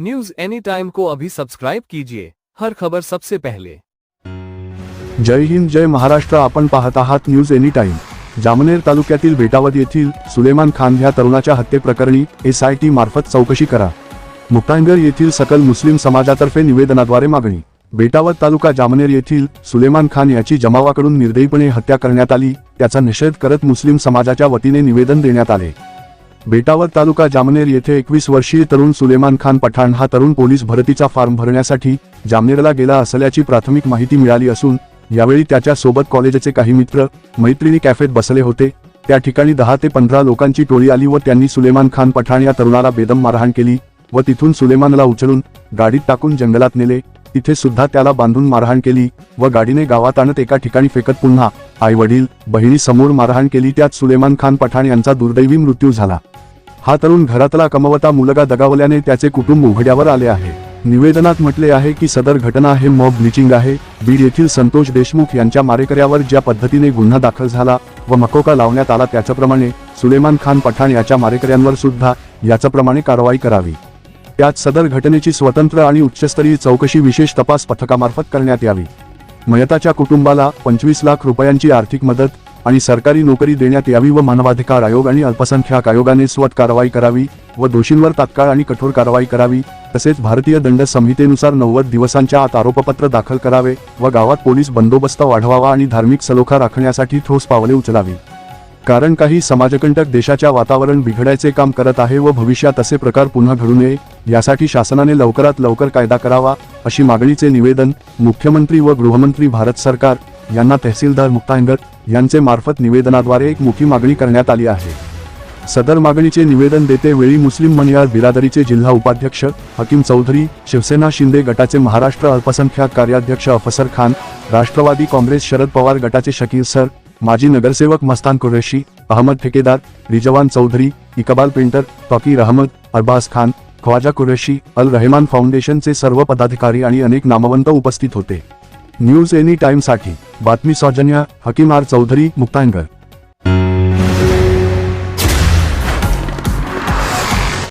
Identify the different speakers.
Speaker 1: News any time को अभी subscribe कीजिए। हर खबर सबसे पहले।
Speaker 2: जय हिंद जय महाराष्ट्र आपण पाहत आहात न्यूज एनी टाइम जामनेर तालुक्यातील बेटावद येथील सुलेमान खान ह्या तरुणाच्या हत्येप्रकरणी एस आय टी मार्फत चौकशी करा. मुक्तांगर येथील सकल मुस्लिम समाजातर्फे निवेदनाद्वारे मागणी. बेटावत तालुका जामनेर येथील सुलेमान खान याची जमावाकडून निर्दयीपणे हत्या करण्यात आली त्याचा निषेध करत मुस्लिम समाजाच्या वतीने निवेदन देण्यात आले. बेटावर तालुका जामनेर येथे एकवीस वर्षीय तरुण सुलेमान खान पठाण हा तरुण पोलीस भरतीचा फॉर्म भरण्यासाठी जामनेरला गेला असल्याची प्राथमिक माहिती मिळाली असून यावेळी त्याच्या सोबत कॉलेजचे काही मित्र मैत्रिणी कॅफेत बसले होते. त्या ठिकाणी दहा ते पंधरा लोकांची टोळी आली व त्यांनी सुलेमान खान पठाण या तरुणाला बेदम मारहाण केली व तिथून सुलेमानला उचलून गाडीत टाकून जंगलात नेले. तिथे सुद्धा त्याला बांधून मारहाण केली व गाडीने गावात आणत एका ठिकाणी फेकत पुन्हा आई वडील बहिणी समोर मारहाण केली. त्यात सुलेमान खान पठाण यांचा दुर्दैवी मृत्यू झाला. हा तरुण घरातला कमवता मुलगा दगावल्याने त्याचे कुटुंब उघड्यावर आले आहे. निवेदनात म्हटले आहे की सदर घटना हे मॉब ब्लिचिंग आहे. बीड येथील संतोष देशमुख यांच्या मारेकऱ्यावर ज्या पद्धतीने गुन्हा दाखल झाला व मकोका लावण्यात आला त्याच्याप्रमाणे सुलेमान खान पठाण याच्या मारेकऱ्यांवर सुद्धा याच्याप्रमाणे कारवाई करावी. त्यात सदर घटनेची स्वतंत्र आणि उच्चस्तरीय चौकशी विशेष तपास पथकामार्फत करण्यात यावी. मयताच्या कुटुंबाला पंचवीस लाख रुपयांची आर्थिक मदत आणि सरकारी नोकरी देण्यात यावी व मानवाधिकार आयोग आणि अल्पसंख्याक आयोगाने स्वत कारवाई करावी व दोषींवर तात्काळ आणि कठोर कारवाई करावी तसेच भारतीय दंड संहितेनुसार नव्वद दिवसांच्या आत आरोपपत्र दाखल करावे व गावात पोलीस बंदोबस्त वाढवावा आणि धार्मिक सलोखा राखण्यासाठी ठोस पावले उचलावी. कारण काही समाजकंटक देशाच्या वातावरण बिघडायचे काम करत आहे व भविष्यात असे प्रकार पुन्हा घडू नये यासाठी शासनाने लवकरात लवकर कायदा करावा अशी मागणीचे निवेदन मुख्यमंत्री व गृहमंत्री भारत सरकार यांना तहसीलदार मुक्तांगर यांचे मार्फत निवेदनाद्वारे एक मोठी मागणी करण्यात आली आहे. सदर मागणीचे निवेदन देते वेळी मुस्लिम मनियार बिरादरीचे जिल्हा उपाध्यक्ष हकीम चौधरी शिवसेना शिंदे गटाचे महाराष्ट्र अल्पसंख्याक कार्याध्यक्ष अफसर खान राष्ट्रवादी काँग्रेस शरद पवार गटाचे शकील सर माजी नगरसेवक मस्तान कुरेशी अहमद ठेकेदार रिजवान चौधरी इकबाल पेंटर तौकीर अहमद अरबाज खान ख्वाजा कुरेशी अल रहमान फाउंडेशनचे सर्व पदाधिकारी आणि अनेक नामवंत उपस्थित होते. न्यूज एनी टाइमसाठी बातमी सौजन्य हकीम आर चौधरी मुक्तांगर